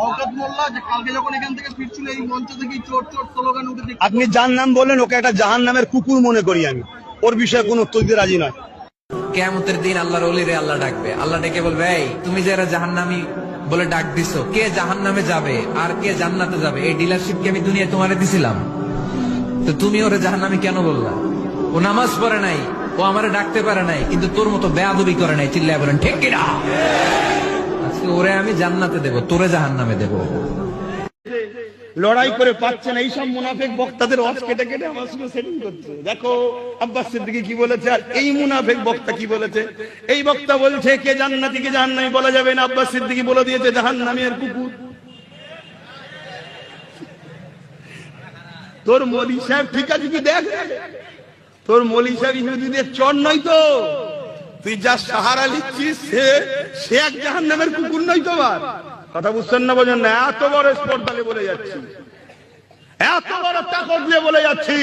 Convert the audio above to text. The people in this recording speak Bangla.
শওকত মোল্লা যে কালকে যখন এখান থেকে ফিরছিল এই মঞ্চ থেকে চোর চোর স্লোগান উঠে আপনি যার নাম বললেন ওকে একটা জাহান নামের কুকুর মনে করি আমি। ওর বিষয়ে কোনো উত্তর দিতে রাজি নয়। কেয়ামতের দিন আল্লাহর অলিরে আল্লাহ ডাকবে। আল্লাহ ডেকে বলবে এই তুমি যারা জাহান্নামি বলে ডাক দিছো কে জাহান্নামে যাবে? আর কে জান্নাতে যাবে? এই ডিলারশিপ কে আমি দুনিয়ায় তোমারে দিছিলাম? তো তুমি ওরে জাহান্নামি কেন বললা? ও নামাজ পড়ে নাই ও আমারে ডাকতে পারে নাই কিন্তু তোর মতো বেয়াদবি করে নাই চিল্লায় বলেন ঠিক কিনা? আজকে ওরে আমি জান্নাতে দেব, তোরে জাহান্নামে দেব। লড়াই করে পাচ্ছেন এইসব মুনাফেক বক্তাদের অস কেটে কেটে আমার সঙ্গে সেটিং করছে। দেখো, আব্বাস সিদ্দিকি কি বলেছে আর এই মুনাফেক বক্তা কি বলেছে? এই বক্তা বলছে, কে জান্নাতি, কে জাহান্নামি বলা যাবে না, আব্বাস সিদ্দিকি বলে দিয়েছে জাহান্নামি আর কুকুর। তোর মোদি সাহেব ঠিক আছে কি দেখ? তোর মলি সাহেব ইহুদিদের চর নয় তো? তুই যা সাহারা লিখছিস, সে সে এক জাহান নামের কুকুর নয় তোমার কথা বুঝছেন না বোঝেন না? এত বড় স্পর্ধালে বলে যাচ্ছি। এত বড় তাকত দিয়ে বলে যাচ্ছি।